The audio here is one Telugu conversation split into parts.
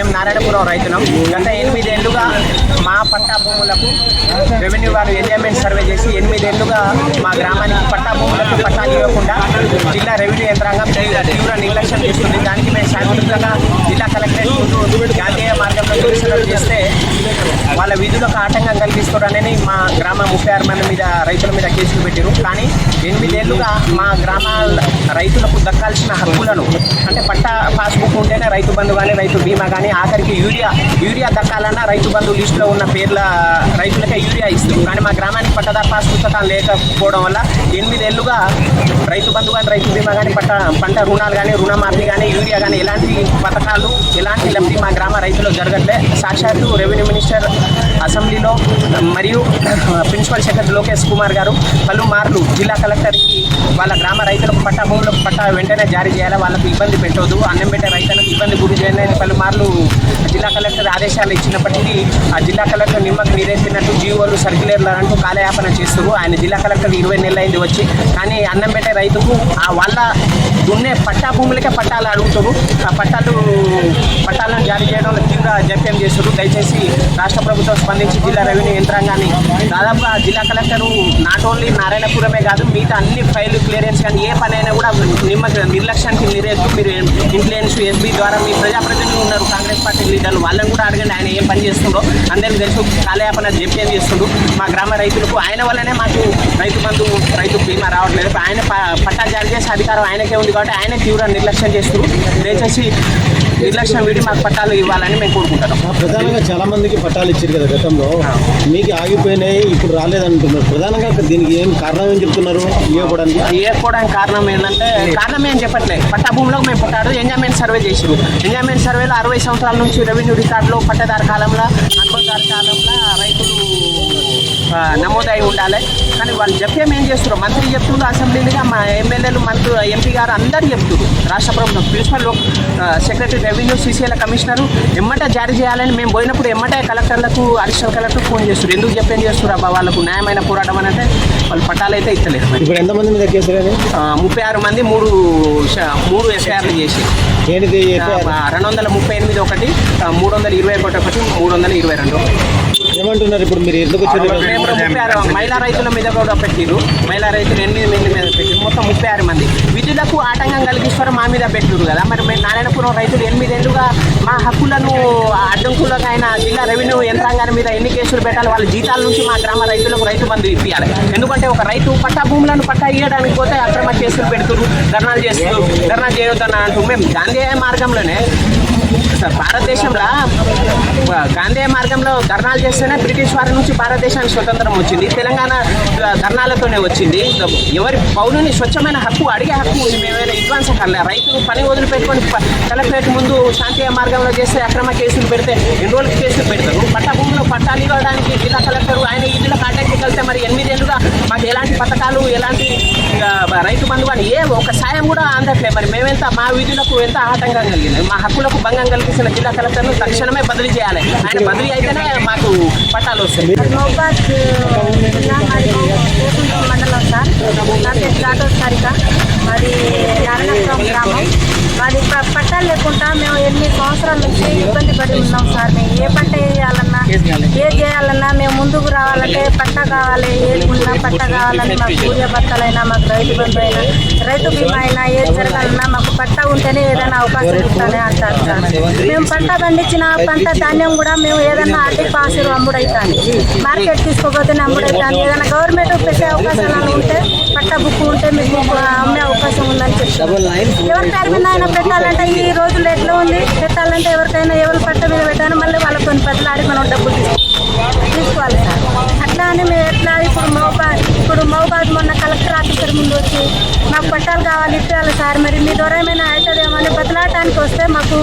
మేము నారాయణపురం రైతున్నాం. గత ఎనిమిదేళ్ళుగా మా పట్టా భూములకు రెవెన్యూ వారు ఎంజాయ్మెంట్ సర్వే చేసి ఎనిమిదేళ్ళుగా మా గ్రామానికి పట్టా భూములకు పట్టాలు ఇవ్వకుండా జిల్లా రెవెన్యూ యంత్రాంగం తీవ్ర తీవ్ర నిర్లక్ష్యం చేస్తుంది. దానికి మేము శాంతియుతంగా జిల్లా కలెక్టరేట్ ముందు జాతీయ మార్గంలో నిరసనలు చేస్తే వాళ్ళ విధులకు ఆటంకం కలిగిస్తారని మా గ్రామ ముప్పై ఆరు మంది మీద రైతుల మీద కేసులు పెట్టారు కానీ ఎనిమిదేళ్ళుగా మా గ్రామాల రైతులకు దక్కాల్సిన హక్కులను అంటే పట్టా పాస్బుక్ ఉంటేనే రైతు బంధు కానీ రైతు బీమా కానీ ఆఖరికి యూరియా యూరియా దక్కాలన్నా రైతు బంధు లిస్టులో ఉన్న పేర్ల రైతులకే యూరియా ఇస్తారు కానీ మా గ్రామానికి పట్టదారు పాస్ పుస్తకాలు లేకపోవడం వల్ల ఎనిమిదేళ్ళుగా రైతు బంధు కానీ రైతు బీమా కానీ పట్ట పంట రుణాలు కానీ రుణమాఫీ కానీ యూరియా కానీ ఎలాంటి పథకాలు ఎలాంటి లబ్ధి మా గ్రామ రైతులు జరగట్లే. సాక్షాత్తు రెవెన్యూ మినిస్టర్ అసెంబ్లీలో మరియు ప్రిన్సిపల్ సెక్రటరీ లోకేష్ కుమార్ గారు పలుమార్లు జిల్లా కలెక్టర్కి వాళ్ళ గ్రామ రైతులకు పట్టా భూములకు పట్టా వెంటనే జారీ చేయాలి వాళ్ళకు ఇబ్బంది పెట్టవద్దు అన్నం పెట్టే రైతులకు ఇబ్బంది గురి చేయని పలుమార్లు జిల్లా కలెక్టర్ ఆదేశాలు ఇచ్చినప్పటికీ ఆ జిల్లా కలెక్టర్ నిమ్మకు నీరెత్తినట్టు జీవోలు సర్క్యులర్లు అంటూ కాలయాపన చేస్తారు ఆయన జిల్లా కలెక్టర్ ఇరవై నెలలు అయింది వచ్చి కానీ అన్నం పెట్టే రైతుకు ఆ వాళ్ళ దున్నే పట్టా భూములకే పట్టాలు అడుగుతారు ఆ పట్టాలు పట్ట కూడా జప్యం చేస్తారు దయచేసి రాష్ట్ర ప్రభుత్వం స్పందించి జిల్లా రెవెన్యూ యంత్రాంగాన్ని దాదాపుగా జిల్లా కలెక్టర్ నాట్ ఓన్లీ నారాయణపురమే కాదు మిగతా అన్ని ఫైల్ క్లియరెన్స్ కానీ ఏ పని అయినా కూడా నిమ్మ నిర్లక్ష్యానికి నిరేస్తూ మీరు ఇన్ఫ్లుయెన్స్ ఎస్బీ ద్వారా మీ ప్రజాప్రతినిధులు ఉన్నారు. కాంగ్రెస్ పార్టీ లీడర్లు వాళ్ళని కూడా అడగండి. ఆయన ఏం పని చేస్తుండో అందరికీ తెలుసు. కాలయాపన జప్యం చేస్తుండ్రు మా గ్రామ రైతులకు ఆయన వల్లనే మాకు రైతు బంధు రైతు బీమా రావట్లేదు. ఆయన పట్టా జారీ చేసే అధికారం ఆయనకే ఉంది కాబట్టి ఆయన తీవ్ర నిర్లక్ష్యం చేస్తూ దయచేసి నిర్లక్ష్యం వీడి మాకు పట్టాలు ఇవ్వాలని మేము కోరుకుంటున్నాం. ప్రధానంగా చాలా మందికి పట్టాలు ఇచ్చారు కదా గతంలో. మీకు ఆగిపోయినాయి ఇప్పుడు రాలేదంటున్నారు. ప్రధానంగా దీనికి ఏం కారణం ఏం చెప్తున్నారు? ఇవ్వడానికి ఏర్పడడానికి కారణం ఏంటంటే కారణం ఏం చెప్పట్లేదు. పట్టా భూమిలో మేము పుట్టాడు ఎంజాయ్మెంట్ సర్వే చేసారు ఎంజాయ్మెంట్ సర్వేలో అరవై సంవత్సరాల నుంచి రెవెన్యూ రికార్డులో పట్టదారు కాలంలో అనుభవదారు కాలంలో రైతులు నమోదై ఉండాలి. కానీ వాళ్ళు చెప్పేం ఏం చేస్తారు మంత్రి చెప్తుండ్రు అసెంబ్లీలుగా మా ఎమ్మెల్యేలు మంత్రి ఎంపీ గారు అందరు చెప్తున్నారు రాష్ట్ర ప్రభుత్వం principal secretary revenue CCL commissioner ఎమ్మటే జారీ చేయాలని మేము పోయినప్పుడు ఎమ్మటే కలెక్టర్లకు అడిషనల్ కలెక్టర్ ఫోన్ చేస్తారు ఎందుకు చెప్పేం చేస్తారు అబ్బా వాళ్ళకు న్యాయమైన పోరాటం అని అంటే వాళ్ళు పట్టాలు అయితే ఇస్తలేరు మరి. ఇప్పుడు ఎంతమంది మీద కేసు కానీ ఆ, ముప్పై ఆరు మంది మూడు మూడు ఎఫ్ఐఆర్లు చేసి. రెండు వందల ముప్పై ఎనిమిది ఒకటి మూడు వందల ఇరవై ఒకటి ఒకటి మూడు వందల ఇరవై రెండు. ఏమంటున్నారు ఇప్పుడు మీరు? ఎందుకు వచ్చారు? మహిళా రైతుల మీద కూడా పెట్టిరు మహిళా రైతులు ఎనిమిది మంది మీద పెట్టిరు మొత్తం ముప్పై ఆరు మంది. విధులకు ఆటంకం కలిగిస్తారు మా మీద పెట్టిరు కదా. మరి మేము నారాయణపురం రైతులు ఎనిమిదేళ్ళుగా మా హక్కులను అడ్డంకులకు ఆయన జిల్లా రెవెన్యూ యంత్రాంగాన్ని మీద ఎన్ని కేసులు పెట్టాలి? వాళ్ళ జీతాల నుంచి మా గ్రామ రైతులకు రైతు బంధు ఇప్పించాలి ఎందుకంటే ఒక రైతు పట్టా భూములను పట్టా ఇవ్వడానికి పోతే అక్రమ కేసులు పెడుతురు ధర్నాలు చేస్తున్నారు ధర్నా చేయొద్దని అంటూ మేము గాంధీ మార్గంలోనే భారతదేశంలో గాంధీ మార్గంలో ధర్నాలు చేస్తేనే బ్రిటిష్ వారి నుంచి భారతదేశానికి స్వతంత్రం వచ్చింది. తెలంగాణ ధర్నాలతోనే వచ్చింది. ఎవరి పౌరుని స్వచ్ఛమైన హక్కు అడిగే హక్కు ఉంది మేమైనా అడ్వాన్స్ కలే రైతులు పని వదిలిపెట్టుకొని ప- కలెక్టరేట్ ముందు శాంతి మార్గంలో చేస్తే అక్రమ కేసులు పెడితే ఎన్ని రోజులు కేసులు పెడతారు? పట్టా భూమిలో పట్టాలు ఇవ్వడానికి జిల్లా కలెక్టర్ ఆయన ఇల్లు కాంటాక్ట్కి వెళ్తే మరి ఎనిమిదేళ్ళుగా మాకు ఎలాంటి పథకాలు ఎలాంటి ఆ, రైతు బంధు అని ఏ ఒక సాయం కూడా అందట్లేదు. మరి మేమెంత మా విధులకు ఎంత ఆటంకం కలిగింది? మా హక్కులకు భంగం కల్పించిన జిల్లా కలెక్టర్ను తక్షణమే బదిలీ చేయాలి. ఆయన బదిలీ అయితేనే మాకు పట్టాలు వస్తాయి. మండలం సార్. నా పేరు సారిక. మరి గ్రామం. మాది ప- పట్టాలు లేకుండా మేము ఎనిమిది సంవత్సరాల నుంచి ఇబ్బంది పడి ఉన్నాం సార్. మేము ఏ పంట వేయాలన్నా ఏది చేయాలన్నా మేము ముందుకు రావాలంటే పట్ట కావాలి. ఉన్నా పట్ట కావాలని మాకు సూర్య బత్తాలైనా మాకు రైతు బంధు అయినా రైతు బీమా అయినా ఏది జరగాలన్నా మాకు పట్ట ఉంటేనే ఏదైనా అవకాశం ఇస్తానే అంటారు సార్. మేము పంట పండించిన పంట ధాన్యం కూడా మేము ఏదైనా ఆర్థిక పాసులు అమ్ముడైతాను మార్కెట్ తీసుకోకపోతేనే అమ్ముడైతాను. ఏదైనా గవర్నమెంట్ పెట్టే అవకాశాలు ఉంటే పట్ట బుక్ ఉంటే మీకు అమ్మే అవకాశం ఉందని చెప్తారు ఎవరి పేరు మీద అయినా పెట్టాలంటే ఈ రోజులు ఎట్లా ఉంది? పెట్టాలంటే ఎవరికైనా ఎవరి పట్ట మీద పెట్టాను మళ్ళీ వాళ్ళ కొన్ని బదులాడి మనం డబ్బులు తీసుకో- తీసుకోవాలి సార్ అట్లా అని మేము ఎట్లా ఇప్పుడు మహబాద్ ఇప్పుడు మహబాద్ మొన్న కలెక్టర్ ఆఫీసర్ ముందు వచ్చి మాకు పట్టాలు కావాలి ఇప్పించాలి సార్ మరి మీ ద్వారా ఏమైనా అవుతుందేమో అని బతలాడటానికి వస్తే మాకు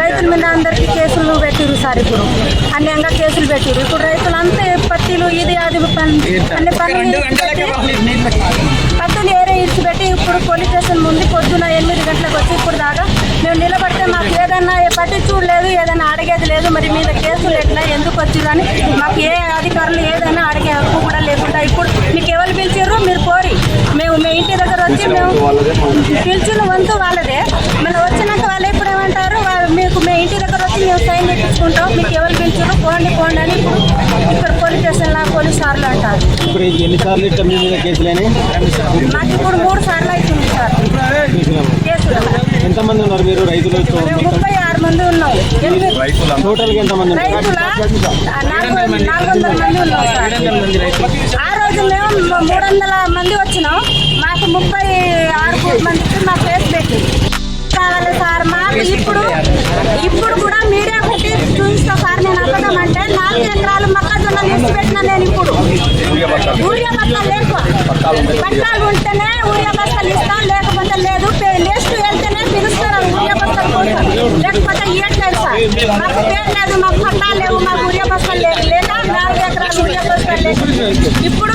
రైతుల మీద అందరికీ కేసులు పెట్టిరు సార్ ఇప్పుడు. అన్యంగా కేసులు పెట్టిరు ఇప్పుడు రైతులంతా పట్టీలు ఇది అది అన్ని పనులు పట్టులు. ఏరే ఇడిచిపెట్టి ఇప్పుడు పోలీస్ స్టేషన్ ముందు పొద్దున ఎనిమిది గంటలకు వచ్చి ఇప్పుడు దాకా మేము నిలబడితే మాకు ఏదైనా ఏ పట్టించుడు లేదు ఏదైనా అడిగేది లేదు మరి మీద కేసులు ఎట్లా ఎందుకు వచ్చిందని మాకు ఏ అధికారులు ఏదైనా అడిగే హక్కు కూడా లేకుండా ఇప్పుడు మీకు ఎవరు పిలిచారు మీరు పోరి మేము మీ ఇంటి దగ్గర వచ్చి మేము పిలిచిన వంతు వాళ్ళదే మళ్ళీ వచ్చినాక వాళ్ళు ఎప్పుడు ఏమంటారు వాళ్ళు మీకు మీ ఇంటి దగ్గర వచ్చి మేము సైన్ మీకు ఎవరు పిలిచారు పోండి పోండి అని ఇప్పుడు ఇక్కడ పోలీస్ స్టేషన్లో పోలీస్ సార్లు అంటారు ఇప్పుడు ఎన్నిసార్లు ఇట్లా మీ మీద కేసులేని మాకు ఇప్పుడు మూడు సార్లు అవుతుంది సార్. ఎంతమంది ఉన్నారు మీరు రైతులు? ముప్పై ఆరు మంది ఉన్నాం. ఎనిమిది టోటల్గా ఎంతమంది ఆ రోజు మేము మూడు వందల మంది వచ్చినాం. మాకు ముప్పై ఆరు మందికి మా కేసు కావాలి సార్. ఇప్పుడు ఇప్పుడు కూడా మీడియా పెట్టి చూపిస్తా సార్ నేను అబద్ధమంటే నాలుగు ఎకరాలు మొక్కజొన్న తీసి పెట్టిన నేను ఇప్పుడు. ఊరియా బస్తాలు లేకు పట్టాలు ఉంటేనే ఊరియా బస్తాలు ఇస్తా లేకపోతే లేదు. లేస్ట్ వెళ్తేనే పిలుస్తారు ఊరియా బస్తాలు కోసం. లేకపోతే ఇవ్వట్లేదు సార్. మాకు పేరు లేదు మాకు పట్టాలు లేవు మాకు ఊరియా బస్తాలు లేవు లేదా నాలుగు ఎకరాలు ఊరియా బస్తాలు లేవు ఇప్పుడు